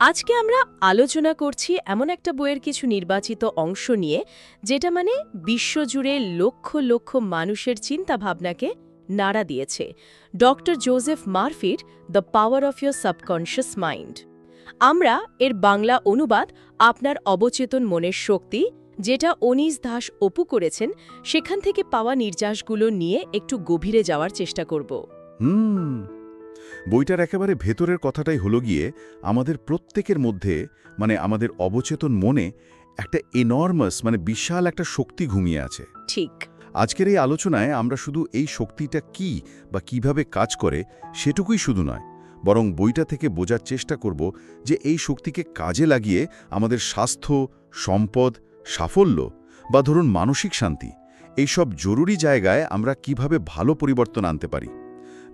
আজকে আমরা আলোচনা করছি এমন একটা বইয়ের কিছু নির্বাচিত অংশ নিয়ে, যেটা মানে বিশ্বজুড়ে লক্ষ লক্ষ মানুষের চিন্তা ভাবনাকে নাড়া দিয়েছে। Doctor Joseph মারফির the power of your subconscious mind আমরা এর বাংলা অনুবাদ আপনার অবচেতন মনের শক্তি যেটা অনিস দাস অপু করেছেন, সেখান থেকে পাওয়া নির্যাসগুলো নিয়ে একটু গভীরে যাওয়ার চেষ্টা করব। হুম। বইটার একেবারে ভেতরের কথাটাই হলো গিয়ে আমাদের প্রত্যেকের মধ্যে মানে আমাদের অবচেতন মনে একটা এনর্মাস মানে বিশাল একটা শক্তি ঘুমিয়ে আছে। ঠিক। আজকের এই আলোচনায় আমরা শুধু এই শক্তিটা কি বা কীভাবে কাজ করে সেটুকুই শুধু নয় বরং বইটা থেকে বোঝার চেষ্টা করব যে এই শক্তিকে কাজে লাগিয়ে আমাদের স্বাস্থ্য সম্পদ সাফল্য বা ধরুন মানসিক শান্তি এইসব জরুরি জায়গায় আমরা কীভাবে ভালো পরিবর্তন আনতে পারি।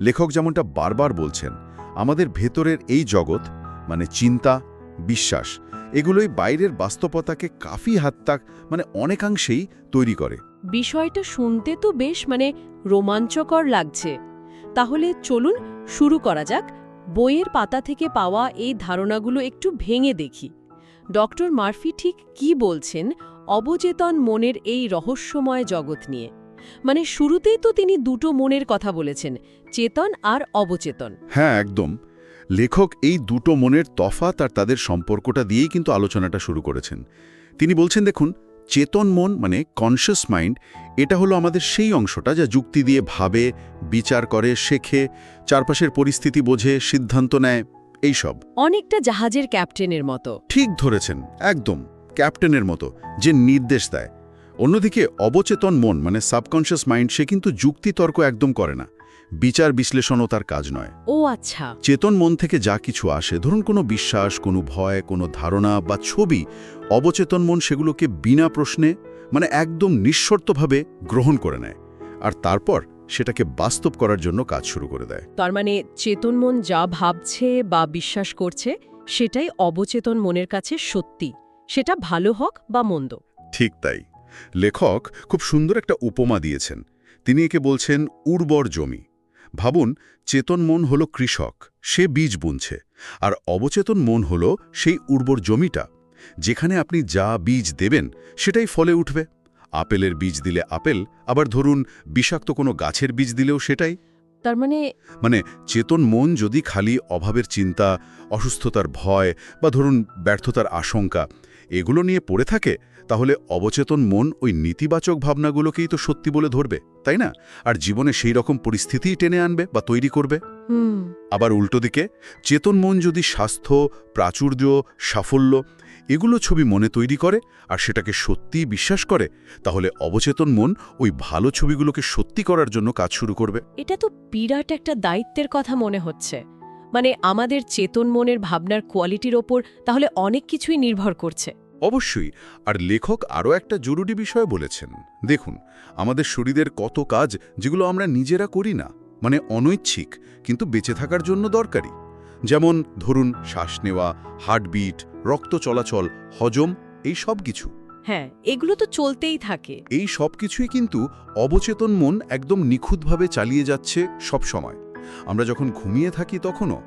লেখক যেমনটা বারবার বলছেন, আমাদের ভেতরের এই জগৎ মানে চিন্তা, বিশ্বাস, এগুলোই বাইরের বাস্তবতাকে কাফি হাত্তাক মানে অনেকাংশেই তৈরি করে। বিষয়টা শুনতে তো বেশ মানে রোমাঞ্চকর লাগছে। তাহলে চলুন শুরু করা যাক। বইয়ের পাতা থেকে পাওয়া এই ধারণাগুলো একটু ভেঙে দেখি। ডক্টর মার্ফি ঠিক কি বলছেন অবচেতন মনের এই রহস্যময় জগৎ নিয়ে? মানে শুরুতেই তো তিনি দুটো মনের কথা বলেছেন চেতন আর অবচেতন। হ্যাঁ একদম। লেখক এই দুটো মনের তফাৎ আর তাদের সম্পর্কটা দিয়েই কিন্তু আলোচনাটা শুরু করেছেন। তিনি বলছেন দেখুন চেতন মন মানে কনশিয়াস মাইন্ড এটা হলো আমাদের সেই অংশটা যা যুক্তি দিয়ে ভাবে বিচার করে শেখে চারপাশের পরিস্থিতি বোঝে সিদ্ধান্ত নেয় এইসব। অনেকটা জাহাজের ক্যাপ্টেনের মতো। ঠিক ধরেছেন একদম ক্যাপ্টেনের মতো যে নির্দেশ দেয়। অন্যদিকে অবচেতন মন মানে সাবকনশিয়াস মাইন্ড সে কিন্তু যুক্তিতর্ক একদম করে না। বিচার বিশ্লেষণও তার কাজ নয়। ও আচ্ছা। চেতন মন থেকে যা কিছু আসে ধরুন কোনো বিশ্বাস কোনো ভয় কোনো ধারণা বা ছবি অবচেতন মন সেগুলোকে বিনা প্রশ্নে মানে একদম নিঃশর্তভাবে গ্রহণ করে নেয়। আর তারপর সেটাকে বাস্তব করার জন্য কাজ শুরু করে দেয়। তার মানে চেতন মন যা ভাবছে বা বিশ্বাস করছে সেটাই অবচেতন মনের কাছে সত্যি। সেটা ভালো হোক বা মন্দ। ঠিক তাই। লেখক খুব সুন্দর একটা উপমা দিয়েছেন। তিনি একে বলছেন উর্বর জমি। ভাবুন চেতন মন হল কৃষক সে বীজ বুনছে আর অবচেতন মন হল সেই উর্বর জমিটা। যেখানে আপনি যা বীজ দেবেন সেটাই ফলে উঠবে। আপেলের বীজ দিলে আপেল আবার ধরুন বিষাক্ত কোনো গাছের বীজ দিলেও সেটাই। তার মানে মানে চেতন মন যদি খালি অভাবের চিন্তা অসুস্থতার ভয় বা ধরুন ব্যর্থতার আশঙ্কা এগুলো নিয়ে পড়ে থাকে তাহলে অবচেতন মন ওই নেতিবাচক ভাবনাগুলোকেই তো সত্যি বলে ধরবে তাই না? আর জীবনে সেই রকম পরিস্থিতিই টেনে আনবে বা তৈরি করবে। হুম। আবার উল্টো দিকে চেতন মন যদি স্বাস্থ্য প্রাচুর্য সাফল্য এগুলো ছবি মনে তৈরি করে আর সেটাকে সত্যিই বিশ্বাস করে তাহলে অবচেতন মন ওই ভালো ছবিগুলোকে সত্যি করার জন্য কাজ শুরু করবে। এটা তো বিরাট একটা দায়িত্বের কথা মনে হচ্ছে। মানে আমাদের চেতন মনের ভাবনার কোয়ালিটির ওপর তাহলে অনেক কিছুই নির্ভর করছে। অবশ্যই আর লেখক আরও একটা জরুরি বিষয় বলেছেন। দেখুন আমাদের শরীরের কত কাজ যেগুলো আমরা নিজেরা করি না মানে অনৈচ্ছিক কিন্তু বেঁচে থাকার জন্য দরকারি। যেমন ধরুন শ্বাস নেওয়া হার্টবিট রক্ত চলাচল হজম এই সব কিছু। হ্যাঁ এগুলো তো চলতেই থাকে। এই সব কিছুই কিন্তু অবচেতন মন একদম নিখুঁতভাবে চালিয়ে যাচ্ছে সব সময় আমরা যখন ঘুমিয়ে থাকি তখনও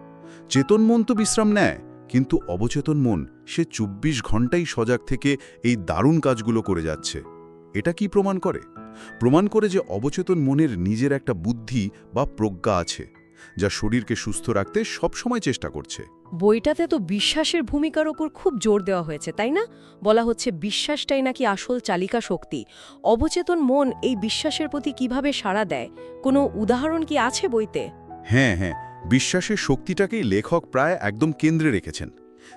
চেতন মন তো বিশ্রাম নেয় কিন্তু অবচেতন মন সে চব্বিশ ঘন্টাই সজাগ থেকে এই দারুণ কাজগুলো করে যাচ্ছে। এটা কি প্রমাণ করে? প্রমাণ করে যে অবচেতন মনের নিজের একটা বুদ্ধি বা প্রজ্ঞা আছে যা শরীরকে সুস্থ রাখতে সবসময় চেষ্টা করছে। বইটাতে তো বিশ্বাসের ভূমিকার ওপর খুব জোর দেওয়া হয়েছে তাই না? বলা হচ্ছে বিশ্বাসটাই নাকি আসল চালিকা শক্তি। অবচেতন মন এই বিশ্বাসের প্রতি কীভাবে সাড়া দেয়? কোনো উদাহরণ কি আছে বইতে? হ্যাঁ হ্যাঁ। বিশ্বাসের শক্তিটাকেই লেখক প্রায় একদম কেন্দ্রে রেখেছেন।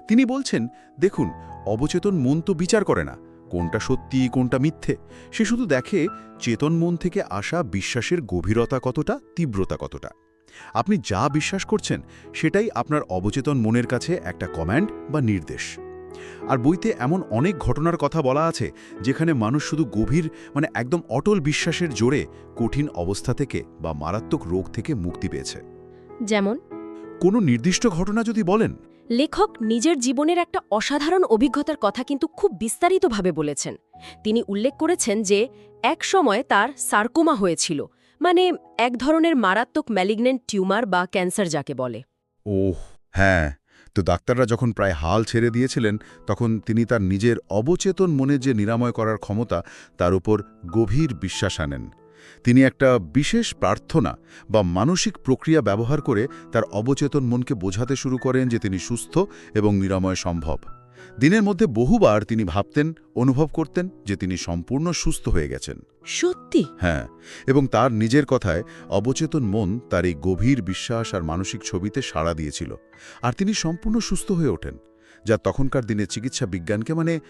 তিনি বলছেন, দেখুন, অবচেতন মন তো বিচার করে না, কোনটা সত্যি, কোনটা মিথ্যে। সে শুধু দেখে চেতন মন থেকে আসা বিশ্বাসের গভীরতা কতটা, তীব্রতা কতটা। আপনি যা বিশ্বাস করছেন, সেটাই আপনার অবচেতন মনের কাছে একটা কমান্ড বা নির্দেশ। আর বইতে এমন অনেক ঘটনার কথা বলা আছে, যেখানে মানুষ শুধু গভীর মানে একদম অটল বিশ্বাসের জোরে কঠিন অবস্থা থেকে বা মারাত্মক রোগ থেকে মুক্তি পেয়েছে। যেমন কোনো নির্দিষ্ট ঘটনা যদি বলেন? লেখক নিজের জীবনের একটা অসাধারণ অভিজ্ঞতার কথা কিন্তু খুব বিস্তারিতভাবে বলেছেন। তিনি উল্লেখ করেছেন যে এক সময় তার সার্কোমা হয়েছিল মানে এক ধরনের মারাত্মক ম্যালিগন্যান্ট টিউমার বা ক্যান্সার যাকে বলে। ওহ হ্যাঁ তো ডাক্তাররা যখন প্রায় হাল ছেড়ে দিয়েছিলেন তখন তিনি তার নিজের অবচেতন মনে যে নিরাময় করার ক্ষমতা তার উপর গভীর বিশ্বাস আনেন। তিনি একটা বিশেষ প্রার্থনা বা মানসিক প্রক্রিয়া ব্যবহার করে তার অবচেতন মনকে বোঝাতে শুরু করেন যে তিনি সুস্থ এবং নিরাময় সম্ভব। দিনের মধ্যে বহুবার তিনি ভাবতেন অনুভব করতেন যে তিনি সম্পূর্ণ সুস্থ হয়ে গেছেন। সত্যি? হ্যাঁ এবং তার নিজের কথায় অবচেতন মন তার এই গভীর বিশ্বাস আর মানসিক ছবিতে সাড়া দিয়েছিল। আর তিনি সম্পূর্ণ সুস্থ হয়ে ওঠেন। যা তখনকার দিনে চিকিৎসা বিজ্ঞানকে মানে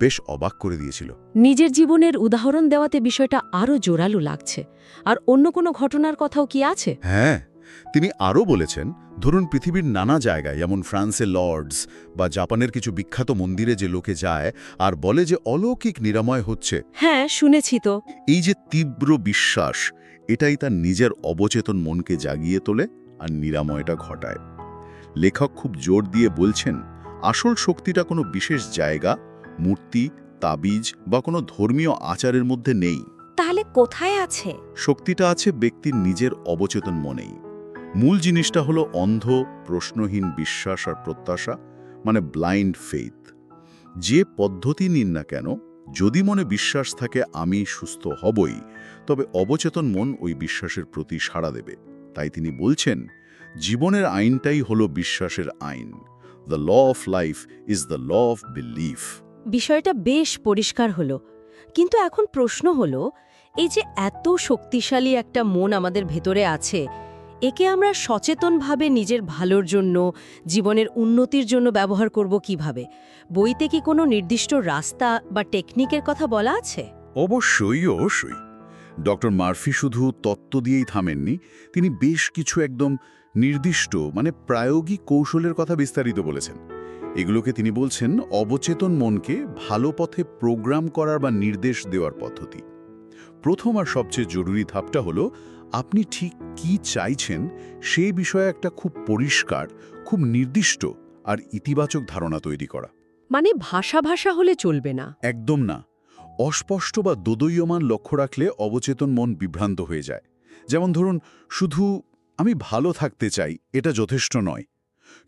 বেশ অবাক করে দিয়েছিল। নিজের জীবনের উদাহরণ দেওয়াতে বিষয়টা আরও জোরালো লাগছে। আর অন্য কোনো ঘটনার কথাও কি আছে? হ্যাঁ তিনি আরও বলেছেন ধরুন পৃথিবীর নানা জায়গায় যেমন ফ্রান্সে লর্ডস বা জাপানের কিছু বিখ্যাত মন্দিরে যে লোকে যায় আর বলে যে অলৌকিক নিরাময় হচ্ছে। হ্যাঁ শুনেছি তো। এই যে তীব্র বিশ্বাস এটাই তার নিজের অবচেতন মনকে জাগিয়ে তোলে আর নিরাময়টা ঘটায়। লেখক খুব জোর দিয়ে বলছেন আসল শক্তিটা কোনো বিশেষ জায়গা মূর্তি তাবিজ বা কোনো ধর্মীয় আচারের মধ্যে নেই। তাহলে কোথায় আছে? শক্তিটা আছে ব্যক্তির নিজের অবচেতন মনেই। মূল জিনিসটা হলো অন্ধ প্রশ্নহীন বিশ্বাস আর প্রত্যাশা মানে ব্লাইন্ড ফেইথ যে পদ্ধতি নিন না কেন যদি মনে বিশ্বাস থাকে আমি সুস্থ হবই তবে অবচেতন মন ওই বিশ্বাসের প্রতি সাড়া দেবে। তাই তিনি বলছেন জীবনের আইনটাই হলো বিশ্বাসের আইন। The law of life is the law of belief বিষয়টা বেশ পরিষ্কার হলো। কিন্তু এখন প্রশ্ন হলো এই যে এত শক্তিশালী একটা মন আমাদের ভেতরে আছে একে আমরা সচেতনভাবে নিজের ভালোর জন্য জীবনের উন্নতির জন্য ব্যবহার করব কীভাবে? বইতে কি কোনো নির্দিষ্ট রাস্তা বা টেকনিকের কথা বলা আছে? অবশ্যই অবশ্যই। ডক্টর মার্ফি শুধু তত্ত্ব দিয়েই থামেননি তিনি বেশ কিছু একদম নির্দিষ্ট মানে প্রায়োগিক কৌশলের কথা বিস্তারিত বলেছেন। এগুলোকে তিনি বলছেন অবচেতন মনকে ভালো পথে প্রোগ্রাম করার বা নির্দেশ দেওয়ার পদ্ধতি। প্রথম আর সবচেয়ে জরুরি ধাপটা হলো আপনি ঠিক কি চাইছেন সেই বিষয়ে একটা খুব পরিষ্কার খুব নির্দিষ্ট আর ইতিবাচক ধারণা তৈরি করা। মানে ভাষা ভাষা হলে চলবে না। একদম না। অস্পষ্ট বা দোদয়মান লক্ষ্য রাখলে অবচেতন মন বিভ্রান্ত হয়ে যায়। যেমন ধরুন শুধু আমি ভালো থাকতে চাই এটা যথেষ্ট নয়।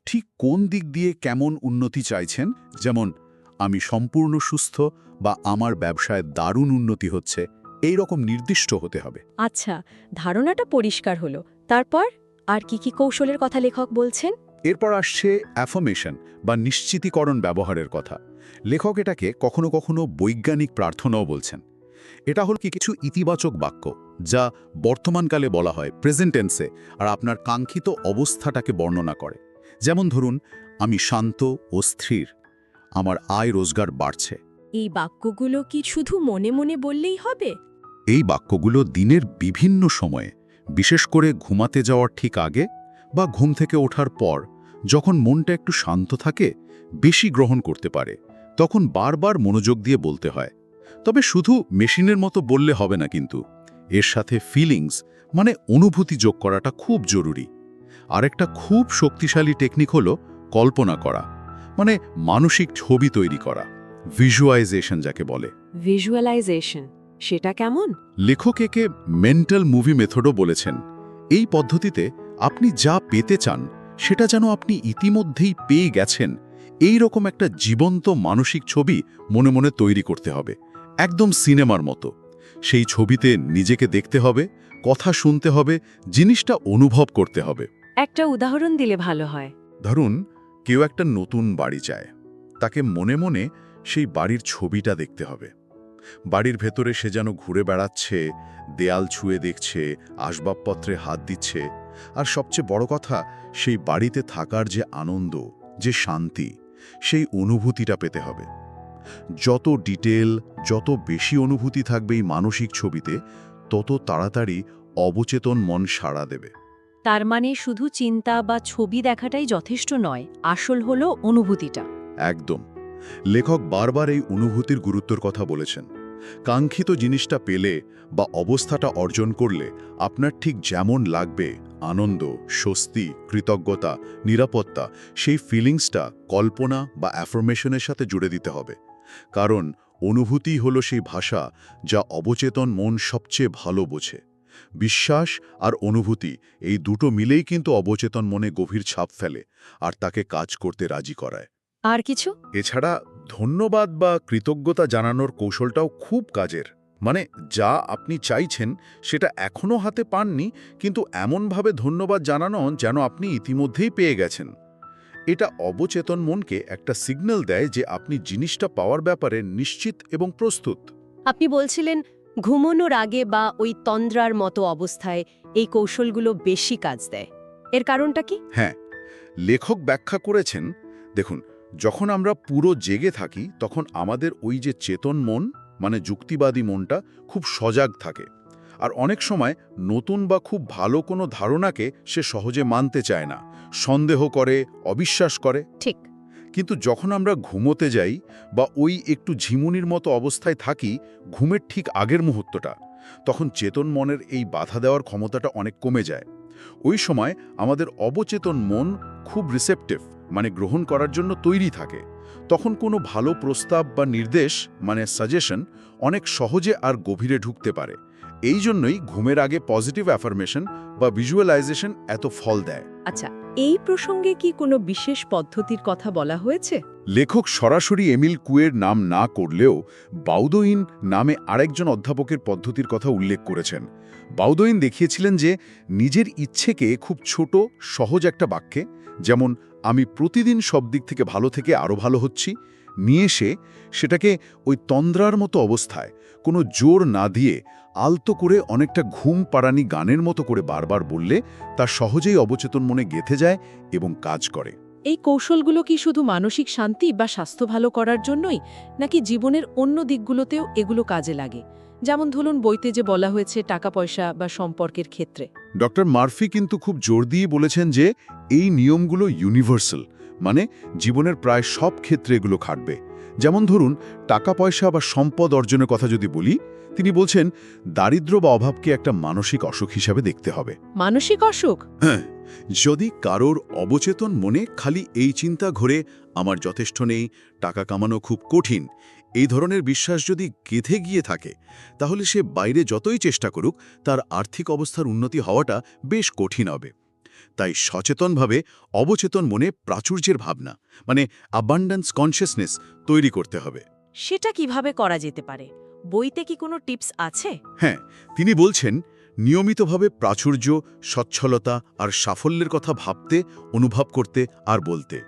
ঠিক কোন দিক দিয়ে কেমন উন্নতি চাইছেন? যেমন আমি সম্পূর্ণ সুস্থ বা আমার ব্যবসায় দারুণ উন্নতি হচ্ছে এই রকম নির্দিষ্ট হতে হবে। আচ্ছা ধারণাটা পরিষ্কার হলো। তারপর আর কি কি কৌশলের কথা লেখক বলছেন? এরপর আসছে অ্যাফর্মেশন বা নিশ্চিতীকরণ ব্যবহারের কথা। লেখক এটাকে কখনো কখনো বৈজ্ঞানিক প্রার্থনাও বলছেন। এটা হল কি কিছু ইতিবাচক বাক্য। যা বর্তমানকালে বলা হয় প্রেজেন্টেন্সে আর আপনার কাঙ্ক্ষিত অবস্থাটাকে বর্ণনা করে। যেমন ধরুন আমি শান্ত ও স্থির আমার আয় রোজগার বাড়ছে। এই বাক্যগুলো কি শুধু মনে মনে বললেই হবে? এই বাক্যগুলো দিনের বিভিন্ন সময়ে বিশেষ করে ঘুমাতে যাওয়ার ঠিক আগে বা ঘুম থেকে ওঠার পর যখন মনটা একটু শান্ত থাকে বেশি গ্রহণ করতে পারে তখন বারবার মনোযোগ দিয়ে বলতে হয়। তবে শুধু মেশিনের মতো বললে হবে না কিন্তু। এর সাথে ফিলিংস মানে অনুভূতি যোগ করাটা খুব জরুরি। আরেকটা খুব শক্তিশালী টেকনিক হলো কল্পনা করা মানে মানসিক ছবি তৈরি করা ভিজুয়ালাইজেশন যাকে বলে। ভিজুয়ালাইজেশন সেটা কেমন? লেখক একে মেন্টাল মুভি মেথডও বলেছেন। এই পদ্ধতিতে আপনি যা পেতে চান সেটা যেন আপনি ইতিমধ্যেই পেয়ে গেছেন এই রকম একটা জীবন্ত মানসিক ছবি মনে মনে তৈরি করতে হবে একদম সিনেমার মতো। সেই ছবিতে নিজেকে দেখতে হবে কথা শুনতে হবে জিনিসটা অনুভব করতে হবে। একটা উদাহরণ দিলে ভালো হয়। ধরুন কেউ একটা নতুন বাড়ি চায়। তাকে মনে মনে সেই বাড়ির ছবিটা দেখতে হবে। বাড়ির ভেতরে সে যেন ঘুরে বেড়াচ্ছে দেয়াল ছুঁয়ে দেখছে আসবাবপত্রে হাত দিচ্ছে। আর সবচেয়ে বড় কথা সেই বাড়িতে থাকার যে আনন্দ যে শান্তি সেই অনুভূতিটা পেতে হবে। যত ডিটেল যত বেশি অনুভূতি থাকবে এই মানসিক ছবিতে তত তাড়াতাড়ি অবচেতন মন সাড়া দেবে। তার মানে শুধু চিন্তা বা ছবি দেখাটাই যথেষ্ট নয় আসল হলো অনুভূতিটা। একদম। লেখক বারবার এই অনুভূতির গুরুত্বর কথা বলেছেন। কাঙ্ক্ষিত জিনিসটা পেলে বা অবস্থাটা অর্জন করলে আপনার ঠিক যেমন লাগবে আনন্দ স্বস্তি কৃতজ্ঞতা নিরাপত্তা সেই ফিলিংসটা কল্পনা বা অ্যাফরমেশনের সাথে জুড়ে দিতে হবে। কারণ অনুভূতি হলো সেই ভাষা যা অবচেতন মন সবচেয়ে ভালো বোঝে। বিশ্বাস আর অনুভূতি এই দুটো মিলেই কিন্তু অবচেতন মনে গভীর ছাপ ফেলে আর তাকে কাজ করতে রাজি করায়। আর কিছু? এছাড়া ধন্যবাদ বা কৃতজ্ঞতা জানানোর কৌশলটাও খুব কাজের। মানে যা আপনি চাইছেন সেটা এখনও হাতে পাননি কিন্তু এমনভাবে ধন্যবাদ জানানো যেন আপনি ইতিমধ্যেই পেয়ে গেছেন। এটা অবচেতন মনকে একটা সিগন্যাল দেয় যে আপনি জিনিসটা পাওয়ার ব্যাপারে নিশ্চিত এবং প্রস্তুত। আপনি বলছিলেন ঘুমোনোর আগে বা ওই তন্দ্রার মতো অবস্থায় এই কৌশলগুলো বেশি কাজ দেয়। এর কারণটা কি? হ্যাঁ লেখক ব্যাখ্যা করেছেন দেখুন যখন আমরা পুরো জেগে থাকি তখন আমাদের ওই যে চেতন মন মানে যুক্তিবাদী মনটা খুব সজাগ থাকে। আর অনেক সময় নতুন বা খুব ভালো কোনো ধারণাকে সে সহজে মানতে চায় না সন্দেহ করে অবিশ্বাস করে। ঠিক। কিন্তু যখন আমরা ঘুমোতে যাই বা ওই একটু ঝিমুনির মতো অবস্থায় থাকি ঘুমের ঠিক আগের মুহূর্তটা তখন চেতন মনের এই বাধা দেওয়ার ক্ষমতাটা অনেক কমে যায়। ওই সময় আমাদের অবচেতন মন খুব রিসেপটিভ মানে গ্রহণ করার জন্য তৈরি থাকে। তখন কোনো ভালো প্রস্তাব বা নির্দেশ মানে সাজেশন অনেক সহজে আর গভীরে ঢুকতে পারে। এই জন্যই ঘুমের আগে পজিটিভ অ্যাফার্মেশন বা ভিজুয়ালাইজেশন এত ফল দেয়। আচ্ছা এই প্রসঙ্গে কি কোনো বিশেষ পদ্ধতির কথা বলা হয়েছে? লেখক সরাসরি এমিল কুয়ের নাম না করলেও বাউদইন নামে আরেকজন অধ্যাপকের পদ্ধতির কথা উল্লেখ করেছেন। বাউদইন দেখিয়েছিলেন যে নিজের ইচ্ছেকে খুব ছোট সহজ একটা বাক্যে যেমন আমি প্রতিদিন সব দিক থেকে ভালো থেকে আরও ভালো হচ্ছি নিয়ে এসে সেটাকে ওই তন্দ্রার মতো অবস্থায় কোনো জোর না দিয়ে আলতো করে অনেকটা ঘুম পাড়ানি গানের মতো করে বারবার বললে তা সহজেই অবচেতন মনে গেথে যায় এবং কাজ করে। এই কৌশলগুলো কি শুধু মানসিক শান্তি বা স্বাস্থ্য ভালো করার জন্যই নাকি জীবনের অন্য দিকগুলোতেও এগুলো কাজে লাগে? যেমন ধরুন বইতে যে বলা হয়েছে টাকা পয়সা বা সম্পর্কের ক্ষেত্রে। ডক্টর মার্ফি কিন্তু খুব জোর দিয়ে বলেছেন যে এই নিয়মগুলো ইউনিভার্সাল মানে জীবনের প্রায় সব ক্ষেত্রে এগুলো খাটবে। যেমন ধরুন টাকা পয়সা বা সম্পদ অর্জনের কথা যদি বলি তিনি বলছেন দারিদ্র বা অভাবকে একটা মানসিক অসুখ হিসাবে দেখতে হবে। মানসিক অসুখ? হ্যাঁ যদি কারোর অবচেতন মনে খালি এই চিন্তা ঘোরে আমার যথেষ্ট নেই টাকা কামানো খুব কঠিন এই ধরনের বিশ্বাস যদি গেঁথে গিয়ে থাকে তাহলে সে বাইরে যতই চেষ্টা করুক তার আর্থিক অবস্থার উন্নতি হওয়াটা বেশ কঠিন হবে। তাই সচেতনভাবে অবচেতন মনে প্রাচুর্যের ভাবনা মানে অ্যাবান্ডান্স কনসিয়াসনেস তৈরি করতে হবে। সেটা কীভাবে করা যেতে পারে? বইতে কি কোনো টিপস আছে? হ্যাঁ তিনি বলছেন নিয়মিতভাবে প্রাচুর্য সচ্ছলতা আর সাফল্যের কথা ভাবতে অনুভব করতে আর বলতে।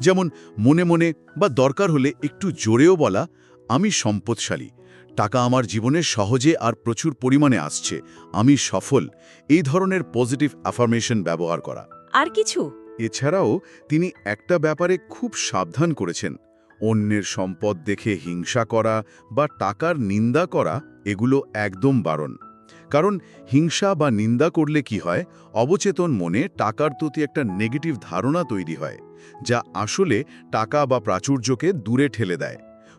যেমন মনে মনে বা দরকার হলে একটু জোরেও বলা আমি সম্পদশালী টাকা আমার জীবনে সহজে আর প্রচুর পরিমাণে আসছে। আমি সফল। এই ধরনের পজিটিভ অ্যাফার্মেশন ব্যবহার করা। আর কিছু? এছাড়াও তিনি একটা ব্যাপারে খুব সাবধান করেছেন। অন্যের সম্পদ দেখে হিংসা করা বা টাকার নিন্দা করা এগুলো একদম বারণ। কারণ হিংসা বা নিন্দা করলে কি হয়? অবচেতন মনে টাকার প্রতি একটা নেগেটিভ ধারণা তৈরি হয় যা আসলে টাকা বা প্রাচুর্যকে দূরে ঠেলে দেয়।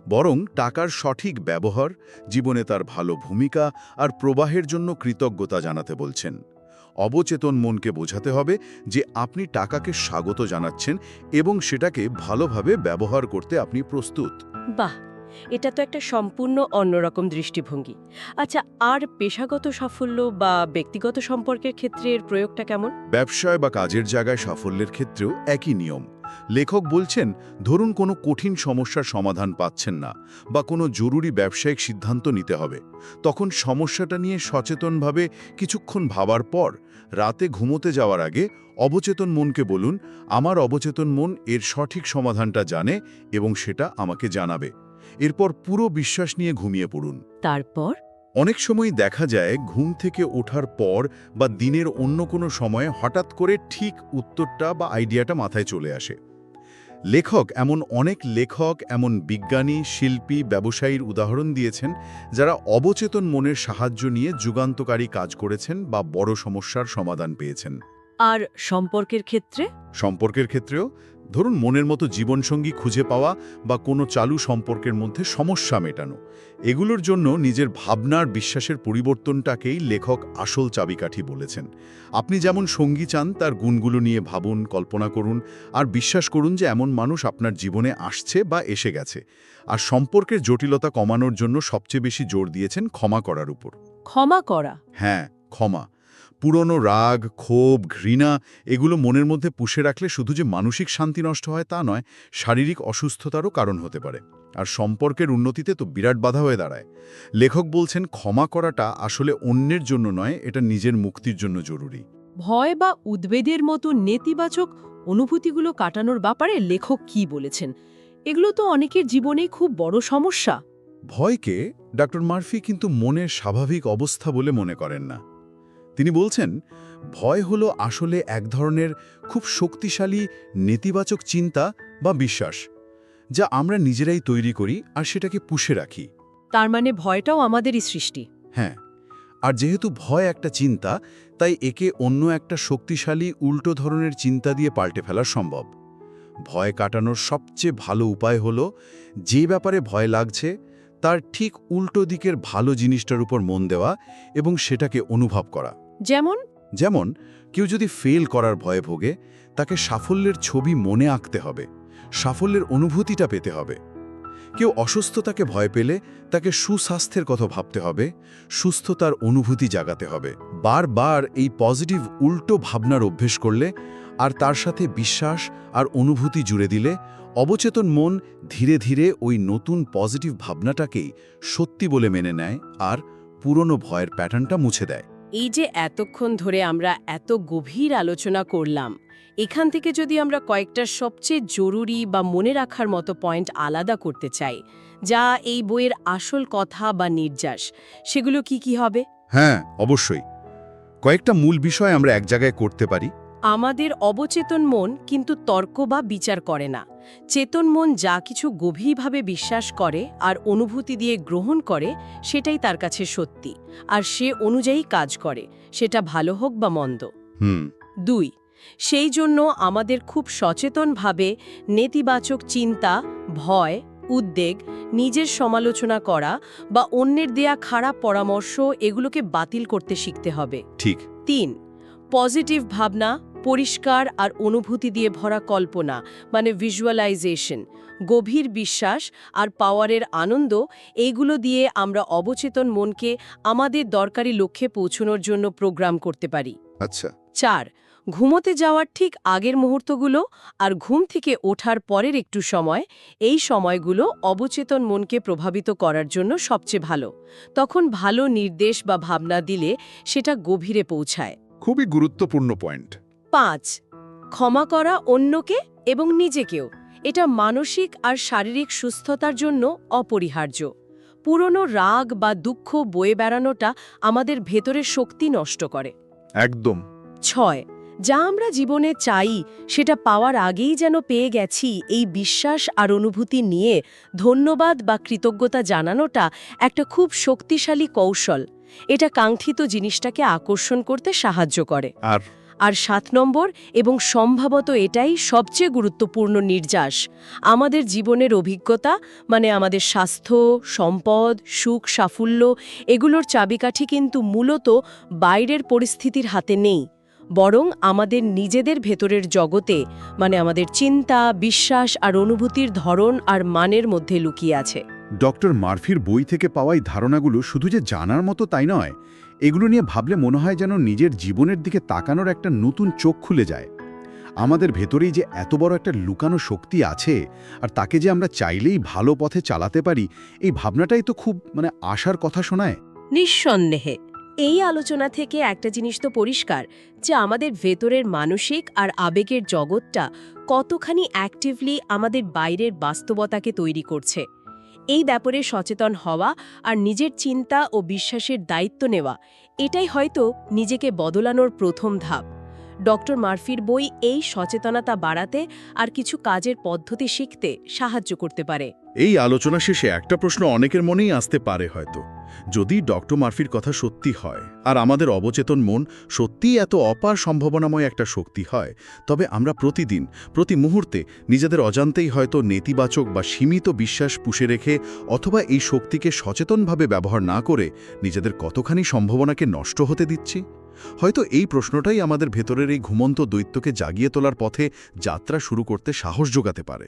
বরং টাকার সঠিক ব্যবহার জীবনে তার ভালো ভূমিকা আর প্রবাহের জন্য কৃতজ্ঞতা জানাতে বলছেন। অবচেতন মনকে বোঝাতে হবে যে আপনি টাকাকে স্বাগত জানাচ্ছেন এবং সেটাকে ভালোভাবে ব্যবহার করতে আপনি প্রস্তুত। বাহ! এটা তো একটা সম্পূর্ণ অন্যরকম দৃষ্টিভঙ্গি। আচ্ছা আর পেশাগত সাফল্য বা ব্যক্তিগত সম্পর্কের ক্ষেত্রে এর প্রয়োগটা কেমন? ব্যবসায় বা কাজের জায়গায় সাফল্যের ক্ষেত্রেও একই নিয়ম। লেখক বলছেন, ধরুন কোনো কঠিন সমস্যার সমাধান পাচ্ছেন না বা কোনো জরুরি ব্যবসায়িক সিদ্ধান্ত নিতে হবে। তখন সমস্যাটা নিয়ে সচেতনভাবে কিছুক্ষণ ভাবার পর রাতে ঘুমোতে যাওয়ার আগে অবচেতন মনকে বলুন, আমার অবচেতন মন এর সঠিক সমাধানটা জানে এবং সেটা আমাকে জানাবে। এরপর পুরো বিশ্বাস নিয়ে ঘুমিয়ে পড়ুন। তারপর অনেক সময় দেখা যায় ঘুম থেকে ওঠার পর বা দিনের অন্য কোনো সময়ে হঠাৎ করে ঠিক উত্তরটা বা আইডিয়াটা মাথায় চলে আসে। লেখক এমন অনেক লেখক এমন বিজ্ঞানী শিল্পী ব্যবসায়ীর উদাহরণ দিয়েছেন যারা অবচেতন মনের সাহায্য নিয়ে যুগান্তকারী কাজ করেছেন বা বড় সমস্যার সমাধান পেয়েছেন। আর সম্পর্কের ক্ষেত্রে? সম্পর্কের ক্ষেত্রেও ধরুন মনের মতো জীবনসঙ্গী খুঁজে পাওয়া বা কোনো চালু সম্পর্কের মধ্যে সমস্যা মেটানো। এগুলোর জন্য নিজের ভাবনার বিশ্বাসের পরিবর্তনটাকেই লেখক আসল চাবিকাঠি বলেছেন। আপনি যেমন সঙ্গী চান তার গুণগুলো নিয়ে ভাবুন কল্পনা করুন আর বিশ্বাস করুন যে এমন মানুষ আপনার জীবনে আসছে বা এসে গেছে। আর সম্পর্কের জটিলতা কমানোর জন্য সবচেয়ে বেশি জোর দিয়েছেন ক্ষমা করার উপর। ক্ষমা করা। হ্যাঁ ক্ষমা। পুরনো রাগ ক্ষোভ ঘৃণা এগুলো মনের মধ্যে পুষে রাখলে শুধু যে মানসিক শান্তি নষ্ট হয় তা নয় শারীরিক অসুস্থতারও কারণ হতে পারে। আর সম্পর্কের উন্নতিতে তো বিরাট বাধা হয়ে দাঁড়ায়। লেখক বলছেন ক্ষমা করাটা আসলে অন্যের জন্য নয় এটা নিজের মুক্তির জন্য জরুরি। ভয় বা উদ্বেগের মতো নেতিবাচক অনুভূতিগুলো কাটানোর ব্যাপারে লেখক কি বলেছেন? এগুলো তো অনেকের জীবনেই খুব বড় সমস্যা। ভয়কে ডক্টর মার্ফি কিন্তু মনের স্বাভাবিক অবস্থা বলে মনে করেন না। তিনি বলছেন ভয় হলো আসলে এক ধরনের খুব শক্তিশালী নেতিবাচক চিন্তা বা বিশ্বাস যা আমরা নিজেরাই তৈরি করি আর সেটাকে পুষে রাখি। তার মানে ভয়টাও আমাদেরই সৃষ্টি। হ্যাঁ আর যেহেতু ভয় একটা চিন্তা তাই একে অন্য একটা শক্তিশালী উল্টো ধরনের চিন্তা দিয়ে পাল্টে ফেলা সম্ভব। ভয় কাটানোর সবচেয়ে ভালো উপায় হল যে ব্যাপারে ভয় লাগছে তার ঠিক উল্টো দিকের ভালো জিনিসটার উপর মন দেওয়া এবং সেটাকে অনুভব করা। যেমন? যেমন, কেউ যদি ফেল করার ভয়ে ভোগে, তাকে সাফল্যের ছবি মনে আঁকতে হবে, সাফল্যের অনুভূতিটা পেতে হবে। কেউ অসুস্থতাকে ভয় পেলে, তাকে সুস্বাস্থ্যের কথা ভাবতে হবে, সুস্থতার অনুভূতি জাগাতে হবে। বারবার এই পজিটিভ উল্টো ভাবনার অভ্যেস করলে, আর তার সাথে বিশ্বাস আর অনুভূতি জুড়ে দিলে, অবচেতন মন ধীরে ধীরে ওই নতুন পজিটিভ ভাবনাটাকেই সত্যি বলে মেনে নেয়, আর পুরনো ভয়ের প্যাটার্নটা মুছে দেয়। এই যে এতক্ষণ ধরে আমরা এত গভীর আলোচনা করলাম, এখান থেকে যদি আমরা কয়েকটা সবচেয়ে জরুরি বা মনে রাখার মতো পয়েন্ট আলাদা করতে চাই, যা এই বইয়ের আসল কথা বা নির্যাস, সেগুলো কি কি হবে? হ্যাঁ অবশ্যই। কয়েকটা মূল বিষয় আমরা এক জায়গায় করতে পারি। আমাদের অবচেতন মন কিন্তু তর্ক বা বিচার করে না। চেতন মন যা কিছু গভীরভাবে বিশ্বাস করে আর অনুভূতি দিয়ে গ্রহণ করে সেটাই তার কাছে সত্যি। আর সে অনুযায়ী কাজ করে সেটা ভালো হোক বা মন্দ। দুই সেই জন্য আমাদের খুব সচেতনভাবে নেতিবাচক চিন্তা ভয় উদ্বেগ নিজের সমালোচনা করা বা অন্যের দেয়া খারাপ পরামর্শ এগুলোকে বাতিল করতে শিখতে হবে। ঠিক। তিন পজিটিভ ভাবনা পরিষ্কার আর অনুভূতি দিয়ে ভরা কল্পনা মানে ভিজুয়ালাইজেশন গভীর বিশ্বাস আর পাওয়ারের আনন্দ এইগুলো দিয়ে আমরা অবচেতন মনকে আমাদের দরকারি লক্ষ্যে পৌঁছনোর জন্য প্রোগ্রাম করতে পারি। আচ্ছা। চার ঘুমোতে যাওয়ার ঠিক আগের মুহূর্তগুলো আর ঘুম থেকে ওঠার পরের একটু সময় এই সময়গুলো অবচেতন মনকে প্রভাবিত করার জন্য সবচেয়ে ভালো। তখন ভালো নির্দেশ বা ভাবনা দিলে সেটা গভীরে পৌঁছায়। খুবই গুরুত্বপূর্ণ পয়েন্ট পাঁচ। ক্ষমা করা অন্যকে এবং নিজেকেও। এটা মানসিক আর শারীরিক সুস্থতার জন্য অপরিহার্য। পুরনো রাগ বা দুঃখ বয়ে বেড়ানোটা আমাদের ভেতরে শক্তি নষ্ট করে। একদম। ছয়। যা আমরা জীবনে চাই সেটা পাওয়ার আগেই যেন পেয়ে গেছি এই বিশ্বাস আর অনুভূতি নিয়ে ধন্যবাদ বা কৃতজ্ঞতা জানানোটা একটা খুব শক্তিশালী কৌশল। এটা কাঙ্ক্ষিত জিনিসটাকে আকর্ষণ করতে সাহায্য করে। আর আর সাত নম্বর এবং সম্ভবত এটাই সবচেয়ে গুরুত্বপূর্ণ নির্যাস, আমাদের জীবনের অভিজ্ঞতা মানে আমাদের স্বাস্থ্য, সম্পদ, সুখ, সাফল্য, এগুলোর চাবিকাঠি কিন্তু মূলত বাইরের পরিস্থিতির হাতে নেই, বরং আমাদের নিজেদের ভেতরের জগতে মানে আমাদের চিন্তা, বিশ্বাস আর অনুভূতির ধরন আর মানের মধ্যে লুকিয়ে আছে। ডক্টর মার্ফির বই থেকে পাওয়াই ধারণাগুলো শুধু যে জানার মতো তাই নয় এগুলো নিয়ে ভাবলে মনে হয় যেন নিজের জীবনের দিকে তাকানোর একটা নতুন চোখ খুলে যায়। আমাদের ভেতরেই যে এত বড় একটা লুকানো শক্তি আছে আর তাকে যে আমরা চাইলেই ভালো পথে চালাতে পারি, এই ভাবনাটাই তো খুব মানে আশার কথা শোনায়। নিঃসন্দেহে। এই আলোচনা থেকে একটা জিনিস তো পরিষ্কার, যে আমাদের ভেতরের মানসিক আর আবেগের জগৎটা কতখানি অ্যাক্টিভলি আমাদের বাইরের বাস্তবতাকে তৈরি করছে। এই ব্যাপারে সচেতন হওয়া আর নিজের চিন্তা ও বিশ্বাসের দায়িত্ব নেওয়া, এটাই হয়তো নিজেকে বদলানোর প্রথম ধাপ। ডক্টর মার্ফির বই এই সচেতনতা বাড়াতে আর কিছু কাজের পদ্ধতি শিখতে সাহায্য করতে পারে। এই আলোচনা শেষে একটা প্রশ্ন অনেকের মনেই আসতে পারে হয়তো। যদি ডক্টর মার্ফির কথা সত্যি হয় আর আমাদের অবচেতন মন সত্যিই এত অপার সম্ভাবনাময় একটা শক্তি হয়, তবে আমরা প্রতিদিন, প্রতি মুহূর্তে নিজেদের অজান্তেই হয়তো নেতিবাচক বা সীমিত বিশ্বাস পুষে রেখে অথবা এই শক্তিকে সচেতনভাবে ব্যবহার না করে নিজেদের কতখানি সম্ভাবনাকে নষ্ট হতে দিচ্ছি? হয়তো এই প্রশ্নটাই আমাদের ভেতরের এই ঘুমন্ত দৈত্যকে জাগিয়ে তোলার পথে যাত্রা শুরু করতে সাহস যোগাতে পারে।